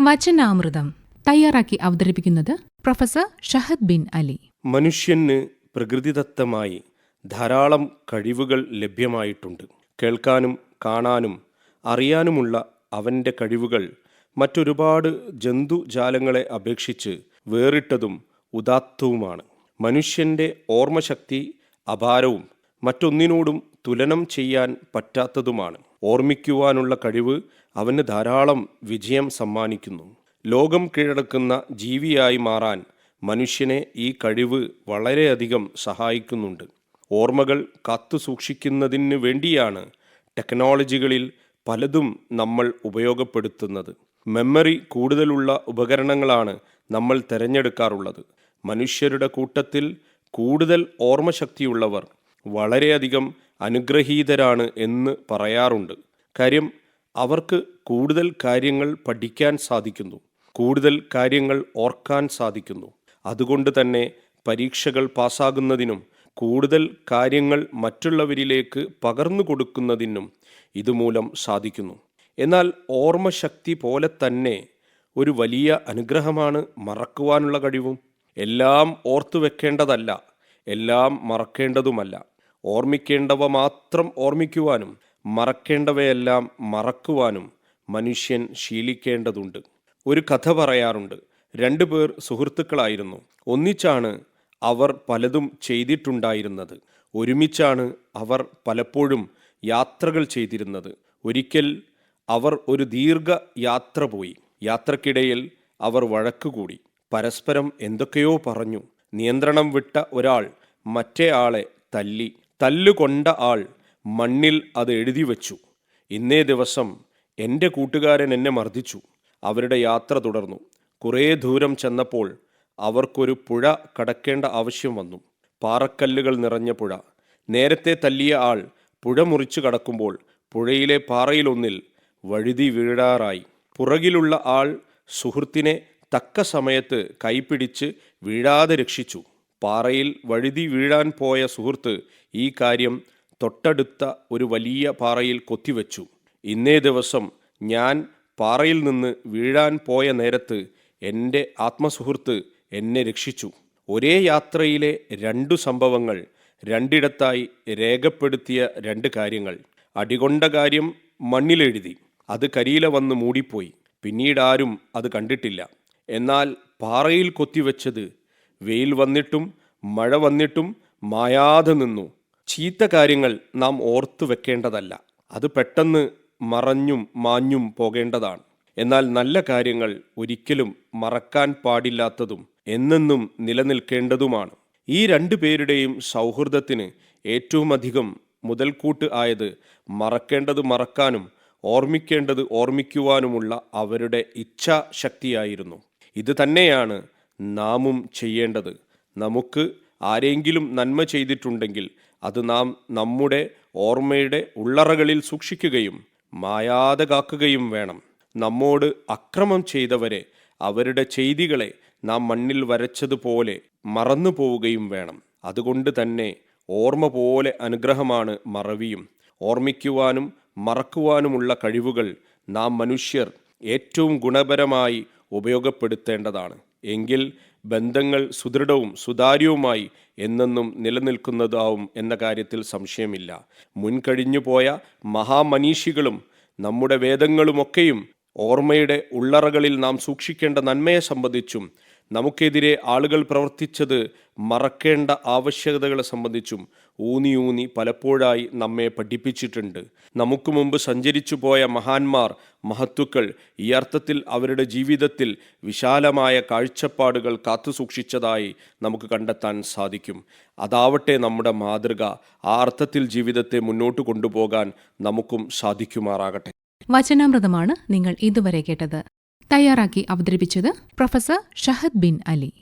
വചനാമൃതം തയ്യാറാക്കി അവതരിപ്പിക്കുന്നത് professor Shahad bin Ali. മനുഷ്യന് പ്രകൃതിദത്തമായി ധാരാളം കഴിവുകൾ ലഭ്യമായിട്ടുണ്ട്. കേൾക്കാനും കാണാനും അറിയാനുമുള്ള അവന്റെ കഴിവുകൾ മറ്റൊരുപാട് ജന്തുജാലങ്ങളെ അപേക്ഷിച്ച് വേറിട്ടതും ഉദാത്തവുമാണ്. മനുഷ്യന്റെ ഓർമ്മശക്തി അപാരവും മറ്റൊന്നിനോടും തുലനം ചെയ്യാൻ പറ്റാത്തതുമാണ്. ഓർമ്മിക്കുവാനുള്ള കഴിവ് അവന് ധാരാളം വിജയം സമ്മാനിക്കുന്നു. ലോകം കീഴടക്കുന്ന ജീവിയായി മാറാൻ മനുഷ്യനെ ഈ കഴിവ് വളരെയധികം സഹായിക്കുന്നുണ്ട്. ഓർമ്മകൾ കാത്തു സൂക്ഷിക്കുന്നതിന് വേണ്ടിയാണ് ടെക്നോളജികളിൽ പലതും നമ്മൾ ഉപയോഗപ്പെടുത്തുന്നത്. മെമ്മറി കൂടുതലുള്ള ഉപകരണങ്ങളാണ് നമ്മൾ തിരഞ്ഞെടുക്കാറുള്ളത്. മനുഷ്യരുടെ കൂട്ടത്തിൽ കൂടുതൽ ഓർമ്മശക്തിയുള്ളവർ വളരെയധികം അനുഗ്രഹീതരാണ് എന്ന് പറയാറുണ്ട്. കാര്യം അവർക്ക് കൂടുതൽ കാര്യങ്ങൾ പഠിക്കാൻ സാധിക്കുന്നു. കൂടുതൽ കാര്യങ്ങൾ ഓർക്കാൻ സാധിക്കുന്നു. അതുകൊണ്ട് തന്നെ പരീക്ഷകൾ പാസ്സാകുന്നതിനും കൂടുതൽ കാര്യങ്ങൾ മറ്റുള്ളവരിലേക്ക് പകർന്നു കൊടുക്കുന്നതിനും ഇതുമൂലം സാധിക്കുന്നു. എന്നാൽ ഓർമ്മശക്തി പോലെ തന്നെ ഒരു വലിയ അനുഗ്രഹമാണ് മറക്കുവാനുള്ള കഴിവും. എല്ലാം ഓർത്തു വെക്കേണ്ടതല്ല എല്ലാം മറക്കേണ്ടതുമല്ല. ഓർമ്മിക്കേണ്ടവ മാത്രം ഓർമ്മിക്കുവാനും മറക്കേണ്ടവയെല്ലാം മറക്കുവാനും മനുഷ്യൻ ശീലിക്കേണ്ടതുണ്ട്. ഒരു കഥ പറയാറുണ്ട്. രണ്ടു പേർ സുഹൃത്തുക്കളായിരുന്നു. ഒന്നിച്ചാണ് അവർ പലതും ചെയ്തിട്ടുണ്ടായിരുന്നത്. ഒരുമിച്ചാണ് അവർ പലപ്പോഴും യാത്രകൾ ചെയ്തിരുന്നത്. ഒരിക്കൽ അവർ ഒരു ദീർഘ യാത്ര പോയി. യാത്രക്കിടയിൽ അവർ വഴക്കുകൂടി പരസ്പരം എന്തൊക്കെയോ പറഞ്ഞു. നിയന്ത്രണം വിട്ട ഒരാൾ മറ്റേ ആളെ തല്ലി. തല്ലുകൊണ്ട ആൾ മണ്ണിൽ അത് എഴുതി വച്ചു. ഇന്നേ ദിവസം എന്റെ കൂട്ടുകാരൻ എന്നെ മർദ്ദിച്ചു. അവരുടെ യാത്ര തുടർന്നു. കുറേ ദൂരം ചെന്നപ്പോൾ അവർക്കൊരു പുഴ കടക്കേണ്ട ആവശ്യം വന്നു. പാറക്കല്ലുകൾ നിറഞ്ഞ പുഴ. നേരത്തെ തല്ലിയ ആൾ പുഴ മുറിച്ചു കടക്കുമ്പോൾ പുഴയിലെ പാറയിലൊന്നിൽ വഴുതി വീഴാറായി. പുറകിലുള്ള ആൾ സുഹൃത്തിനെ തക്ക സമയത്ത് കൈപിടിച്ച് വീഴാതെ രക്ഷിച്ചു. പാറയിൽ വഴുതി വീഴാൻ പോയ സുഹൃത്ത് ഈ കാര്യം തൊട്ടടുത്ത ഒരു വലിയ പാറയിൽ കൊത്തിവെച്ചു. ഇന്നേ ദിവസം ഞാൻ പാറയിൽ നിന്ന് വീഴാൻ പോയ നേരത്ത് എന്റെ ആത്മസുഹൃത്ത് എന്നെ രക്ഷിച്ചു. ഒരേ യാത്രയിലെ രണ്ടു സംഭവങ്ങൾ രണ്ടിടത്തായി രേഖപ്പെടുത്തിയ രണ്ട് കാര്യങ്ങൾ. അടികൊണ്ട കാര്യം മണ്ണിലെഴുതി. അത് കരിയില വന്ന് മൂടിപ്പോയി. പിന്നീട് ആരും അത് കണ്ടിട്ടില്ല. എന്നാൽ പാറയിൽ കൊത്തിവെച്ചത് വെയിൽ വന്നിട്ടും മഴ വന്നിട്ടും മായാതെ നിന്നു. ചീത്ത കാര്യങ്ങൾ നാം ഓർത്തു വെക്കേണ്ടതല്ല. അത് പെട്ടെന്ന് മറഞ്ഞും മാഞ്ഞും പോകേണ്ടതാണ്. എന്നാൽ നല്ല കാര്യങ്ങൾ ഒരിക്കലും മറക്കാൻ പാടില്ലാത്തതും എന്നെന്നും നിലനിൽക്കേണ്ടതുമാണ്. ഈ രണ്ടു പേരുടെയും സൗഹൃദത്തിന് ഏറ്റവുമധികം മുതൽക്കൂട്ട് ആയത് മറക്കേണ്ടത് മറക്കാനും ഓർമ്മിക്കേണ്ടത് ഓർമ്മിക്കുവാനുമുള്ള അവരുടെ ഇച്ഛാശക്തിയായിരുന്നു. ഇത് തന്നെയാണ് നാമും ചെയ്യേണ്ടത്. നമുക്ക് ആരെങ്കിലും നന്മ ചെയ്തിട്ടുണ്ടെങ്കിൽ അത് നാം നമ്മുടെ ഓർമ്മയുടെ ഉള്ളറകളിൽ സൂക്ഷിക്കുകയും മായാതെ കാക്കുകയും വേണം. നമ്മോട് അക്രമം ചെയ്തവരെ അവരുടെ ചെയ്തികളെ നാം മണ്ണിൽ വരച്ചതുപോലെ മറന്നു പോവുകയും വേണം. അതുകൊണ്ട് തന്നെ ഓർമ്മ പോലെ അനുഗ്രഹമാണ് മറവിയും. ഓർമ്മിക്കുവാനും മറക്കുവാനുമുള്ള കഴിവുകൾ നാം മനുഷ്യർ ഏറ്റവും ഗുണപരമായി ഉപയോഗപ്പെടുത്തേണ്ടതാണ്. എങ്കിൽ ബന്ധങ്ങൾ സുദൃഢവും സുതാര്യവുമായി എന്നെന്നും നിലനിൽക്കുന്നതാവും എന്ന കാര്യത്തിൽ സംശയമില്ല. മുൻകഴിഞ്ഞു പോയ മഹാമനീഷികളും നമ്മുടെ വേദങ്ങളുമൊക്കെയും ഓർമ്മയുടെ ഉള്ളറകളിൽ നാം സൂക്ഷിക്കേണ്ട നന്മയെ സംബന്ധിച്ചും നമുക്കെതിരെ ആളുകൾ പ്രവർത്തിച്ചത് മറക്കേണ്ട ആവശ്യകതകളെ സംബന്ധിച്ചും ഊന്നി ഊന്നി പലപ്പോഴായി നമ്മെ പഠിപ്പിച്ചിട്ടുണ്ട്. നമുക്ക് മുമ്പ് സഞ്ചരിച്ചു പോയ മഹാന്മാർ മഹത്തുക്കൾ ഈ അർത്ഥത്തിൽ അവരുടെ ജീവിതത്തിൽ വിശാലമായ കാഴ്ചപ്പാടുകൾ കാത്തുസൂക്ഷിച്ചതായി നമുക്ക് കണ്ടെത്താൻ സാധിക്കും. അതാവട്ടെ നമ്മുടെ മാതൃക ആ അർത്ഥത്തിൽ ജീവിതത്തെ മുന്നോട്ട് കൊണ്ടുപോകാൻ നമുക്കും സാധിക്കുമാറാകട്ടെ. വചനാമൃതമാണ് നിങ്ങൾ ഇതുവരെ കേട്ടത്. തയ്യാറാക്കി അവതരിപ്പിച്ചത് പ്രൊഫസർ ഷഹദ് ബിൻ അലി.